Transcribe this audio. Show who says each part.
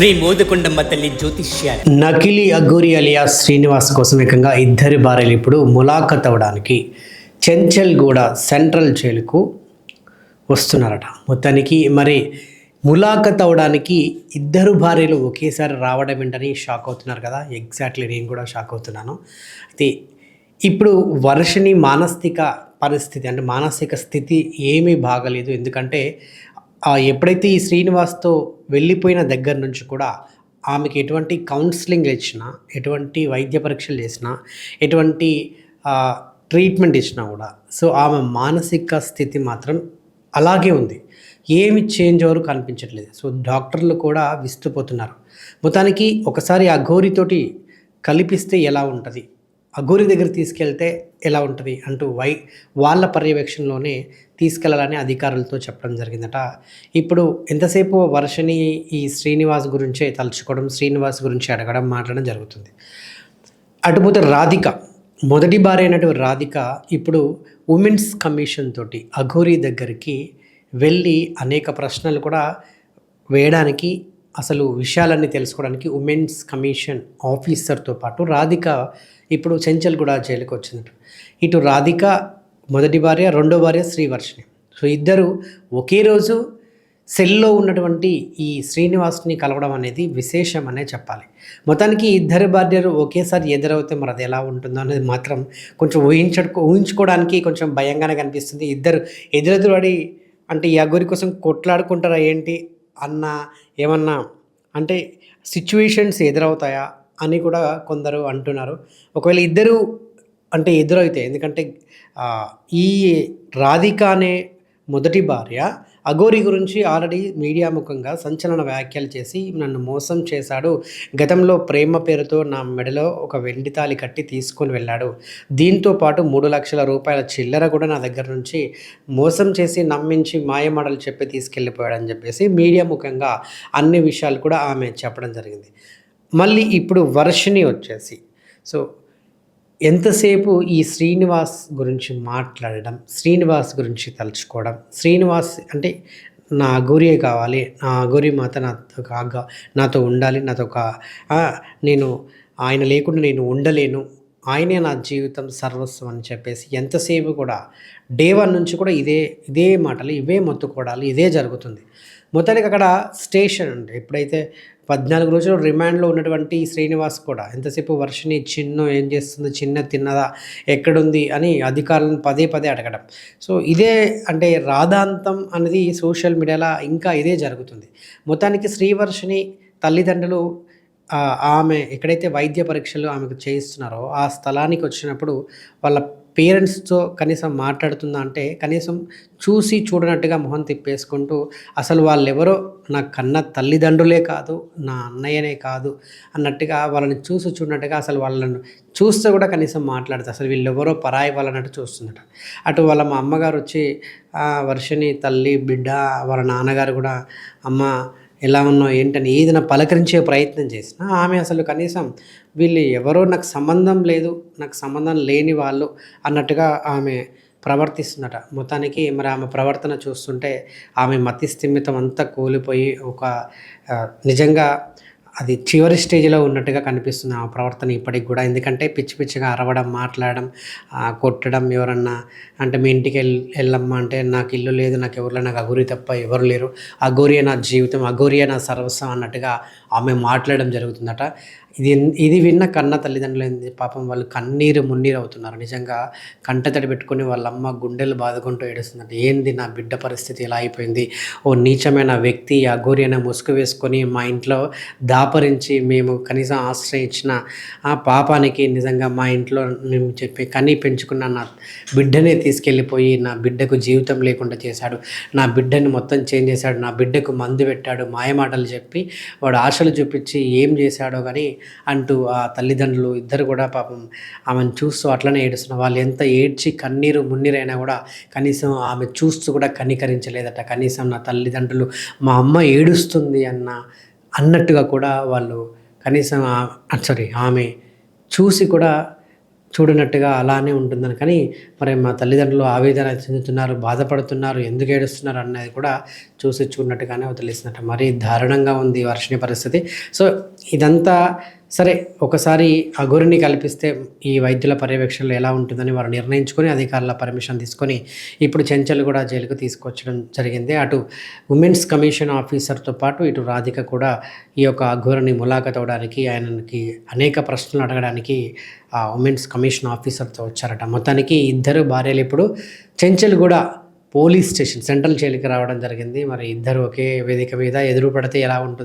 Speaker 1: శ్రీ మోదకొండమ్మ తల్లి జ్యోతిష్యాలు.
Speaker 2: నకిలీ అఘోరి అలియా శ్రీనివాస్ కోసం ఏకంగా ఇద్దరి భార్యలు ఇప్పుడు ములాఖత్ అవ్వడానికి చెంచల్గూడ సెంట్రల్ జైలుకు వస్తున్నారట. మొత్తానికి మరి ములాఖత్ అవ్వడానికి ఇద్దరు భార్యలు ఒకేసారి రావడం ఏంటని షాక్ అవుతున్నారు కదా. ఎగ్జాక్ట్లీ నేను కూడా షాక్ అవుతున్నాను. అయితే ఇప్పుడు వర్షిని మానసిక పరిస్థితి అంటే మానసిక స్థితి ఏమీ బాగలేదు. ఎందుకంటే ఎప్పుడైతే ఈ శ్రీనివాస్తో వెళ్ళిపోయిన దగ్గర నుంచి కూడా ఆమెకి ఎటువంటి కౌన్సిలింగ్ ఇచ్చినా ఎటువంటి వైద్య పరీక్షలు చేసినా ఎటువంటి ట్రీట్మెంట్ ఇచ్చినా కూడా సో ఆమె మానసిక స్థితి మాత్రం అలాగే ఉంది. ఏమి చేంజ్ ఎవరు కనిపించట్లేదు సో డాక్టర్లు కూడా విస్తుపోతున్నారు. మొత్తానికి ఒకసారి ఆ గోరితోటి కలిపిస్తే ఎలా ఉంటుంది? అఘోరి దగ్గర తీసుకెళ్తే ఎలా ఉంటుంది అంటూ వై వాళ్ళ పర్యవేక్షణలోనే తీసుకెళ్ళాలని అధికారులతో చెప్పడం జరిగిందట. ఇప్పుడు ఎంతసేపు వర్షని ఈ శ్రీనివాస్ గురించే తలుచుకోవడం శ్రీనివాస్ గురించి అడగడం మాట్లాడడం జరుగుతుంది. అటుపోతే రాధిక మొదటి భార్య అయినటువంటి రాధిక ఇప్పుడు ఉమెన్స్ కమిషన్ తోటి అఘోరి దగ్గరికి వెళ్ళి అనేక ప్రశ్నలు కూడా వేయడానికి అసలు విషయాలన్నీ తెలుసుకోవడానికి ఉమెన్స్ కమిషన్ ఆఫీసర్తో పాటు రాధిక ఇప్పుడు చెంచల్గూడ జైలుకి వచ్చిందట. ఇటు రాధిక మొదటి భార్య రెండో భార్య శ్రీవర్షిణి సో ఇద్దరు ఒకే రోజు సెల్లో ఉన్నటువంటి ఈ శ్రీనివాస్ని కలవడం అనేది విశేషం అనే చెప్పాలి. మొత్తానికి ఇద్దరు భార్యలు ఒకేసారి ఎదురవుతే మరి అది ఎలా ఉంటుందో అనేది మాత్రం కొంచెం ఊహించ ఊహించుకోవడానికి కొంచెం భయంగానే కనిపిస్తుంది. ఇద్దరు ఎదురెదురుపడి అంటే ఈ అగోరి కోసం కొట్లాడుకుంటారా ఏంటి? అన్న ఏమన్నా అంటే సిచ్యువేషన్స్ ఎదురవుతాయా అని కూడా కొందరు అంటున్నారు. ఒకవేళ ఇద్దరు అంటే ఎదురైతే ఎందుకంటే ఈ రాధిక అనే మొదటి భార్య. అఘోరి గురించి ఆల్రెడీ మీడియా ముఖంగా సంచలన వ్యాఖ్యలు చేసి నన్ను మోసం చేశాడు. గతంలో ప్రేమ పేరుతో నా మెడలో ఒక వెండి తాళి కట్టి తీసుకొని వెళ్ళాడు. దీంతో పాటు మూడు లక్షల రూపాయల చిల్లర కూడా నా దగ్గర నుంచి మోసం చేసి నమ్మించి మాయమాటలు చెప్పి తీసుకెళ్ళిపోయాడని చెప్పేసి మీడియా ముఖంగా అన్ని విషయాలు కూడా ఆమె చెప్పడం జరిగింది. మళ్ళీ ఇప్పుడు వర్షిని వచ్చేసి. సో ఎంతసేపు ఈ శ్రీనివాస్ గురించి మాట్లాడడం శ్రీనివాస్ గురించి తలుచుకోవడం శ్రీనివాస్ అంటే నా గురియే కావాలి నా గురి మాత నాతో కాగా నాతో ఉండాలి నాతో ఒక నేను ఆయన లేకుండా నేను ఉండలేను ఆయనే నా జీవితం సర్వస్వం అని చెప్పేసి ఎంతసేపు కూడా డే వన్ నుంచి కూడా ఇదే ఇదే మాటలు ఇవే మొత్తుకోవడాలు ఇదే జరుగుతుంది. మొత్తానికి అక్కడ స్టేషన్ అంటే ఎప్పుడైతే పద్నాలుగు రోజులు రిమాండ్లో ఉన్నటువంటి శ్రీనివాస్ కూడా ఎంతసేపు వర్షిని చిన్న ఏం చేస్తుంది? చిన్న తిన్నదా? ఎక్కడుంది? అని అధికారులను పదే పదే అడగడం. సో ఇదే అంటే రాధాంతం అనేది సోషల్ మీడియాలో ఇంకా ఇదే జరుగుతుంది. మొత్తానికి శ్రీవర్షిని తల్లిదండ్రులు ఆమె ఎక్కడైతే వైద్య పరీక్షలు ఆమెకు చేయిస్తున్నారో ఆ స్థలానికి వచ్చినప్పుడు వాళ్ళ పేరెంట్స్తో కనీసం మాట్లాడుతుందా అంటే కనీసం చూసి చూడనట్టుగా మొహం తిప్పేసుకుంటూ అసలు వాళ్ళెవరో నా కన్న తల్లిదండ్రులే కాదు నా అన్నయ్యనే కాదు అన్నట్టుగా వాళ్ళని చూసి చూడనట్టుగా అసలు వాళ్ళను చూస్తే కూడా కనీసం మాట్లాడుతుంది అసలు వీళ్ళెవరో పరాయి వాళ్ళన్నట్టు చూస్తుందట. అటు వాళ్ళ మా అమ్మగారు వచ్చి వర్షిని తల్లి బిడ్డ వాళ్ళ నాన్నగారు కూడా అమ్మ ఎలా ఉన్నావు ఏంటని ఏదైనా పలకరించే ప్రయత్నం చేసినా ఆమె అసలు కనీసం వీళ్ళు ఎవరో నాకు సంబంధం లేదు నాకు సంబంధం లేని వాళ్ళు అన్నట్టుగా ఆమె ప్రవర్తిస్తుందట. మొత్తానికి మరి ఆమె ప్రవర్తన చూస్తుంటే ఆమె మతిస్థిమితం అంతా కూలిపోయి ఒక నిజంగా అది చివరి స్టేజ్లో ఉన్నట్టుగా కనిపిస్తుంది ఆ ప్రవర్తన ఇప్పటికి కూడా. ఎందుకంటే పిచ్చి పిచ్చిగా అరవడం మాట్లాడడం కొట్టడం ఎవరన్నా అంటే మీ ఇంటికి వెళ్ళి వెళ్ళమ్మా అంటే నాకు ఇల్లు లేదు నాకు ఎవరు నాకు అఘోరి తప్ప ఎవరు లేరు. అఘోరియే నా జీవితం అఘోరియే నా సర్వస్వం అన్నట్టుగా ఆమె మాట్లాడడం జరుగుతుందట. ఇది ఇది విన్న కన్న తల్లిదండ్రులు ఏంది? పాపం వాళ్ళు కన్నీరు మున్నీరు అవుతున్నారు. నిజంగా కంటతడి తడి పెట్టుకుని వాళ్ళమ్మ గుండెలు బాదుకుంటూ ఏడుస్తుందంట. ఏంది నా బిడ్డ పరిస్థితి ఎలా అయిపోయింది? ఓ నీచమైన వ్యక్తి అఘోరి అనే ముసుగు వేసుకొని మా ఇంట్లో దాపరించి మేము కనీసం ఆశ్రయించిన ఆ పాపానికి నిజంగా మా ఇంట్లో మేము చెప్పి కనీ పెంచుకున్న నా బిడ్డనే తీసుకెళ్ళిపోయి నా బిడ్డకు జీవితం లేకుండా చేశాడు. నా బిడ్డని మొత్తం చేంజ్ చేశాడు. నా బిడ్డకు మందు పెట్టాడు. మాయమాటలు చెప్పి వాడు ఆశ ఆశలు చూపించి ఏం చేశాడో కానీ అంటూ ఆ తల్లిదండ్రులు ఇద్దరు కూడా పాపం ఆమెను చూస్తూ అట్లనే ఏడుస్తున్నారు వాళ్ళు ఎంత ఏడ్చి కన్నీరు మున్నీరైనా కూడా కనీసం ఆమె చూస్తూ కూడా కనికరించలేదట. కనీసం నా తల్లిదండ్రులు మా అమ్మ ఏడుస్తుంది అన్న అన్నట్టుగా కూడా వాళ్ళు కనీసం సారీ ఆమె చూసి కూడా చూడనట్టుగా అలానే ఉంటుందని. కానీ మరి మా తల్లిదండ్రులు ఆవేదన చెందుతున్నారు బాధపడుతున్నారు ఎందుకు ఏడుస్తున్నారు అన్నది కూడా చూసి చూడనట్టుగానే వదిలేసినట్టు మరీ దారుణంగా ఉంది వర్షణ పరిస్థితి. సో ఇదంతా సరే ఒకసారి ఆ గురిని కల్పిస్తే ఈ వైద్యుల పర్యవేక్షణలో ఎలా ఉంటుందని వారు నిర్ణయించుకొని అధికారుల పర్మిషన్ తీసుకొని ఇప్పుడు చెంచల్ కూడా జైలుకు తీసుకొచ్చడం జరిగింది. అటు ఉమెన్స్ కమిషన్ ఆఫీసర్తో పాటు ఇటు రాధిక కూడా ఈ యొక్క అఘోరిని ములాఖత్ అవడానికి ఆయనకి అనేక ప్రశ్నలు అడగడానికి ఆ ఉమెన్స్ కమిషన్ ఆఫీసర్తో వచ్చారట. మొత్తానికి ఇద్దరు భార్యలు ఇప్పుడు చెంచల్ కూడా పోలీస్ స్టేషన్ సెంట్రల్ జైలుకి రావడం జరిగింది. మరి ఇద్దరు ఒకే వేదిక మీద ఎదురు పడితే ఎలా ఉంటుంది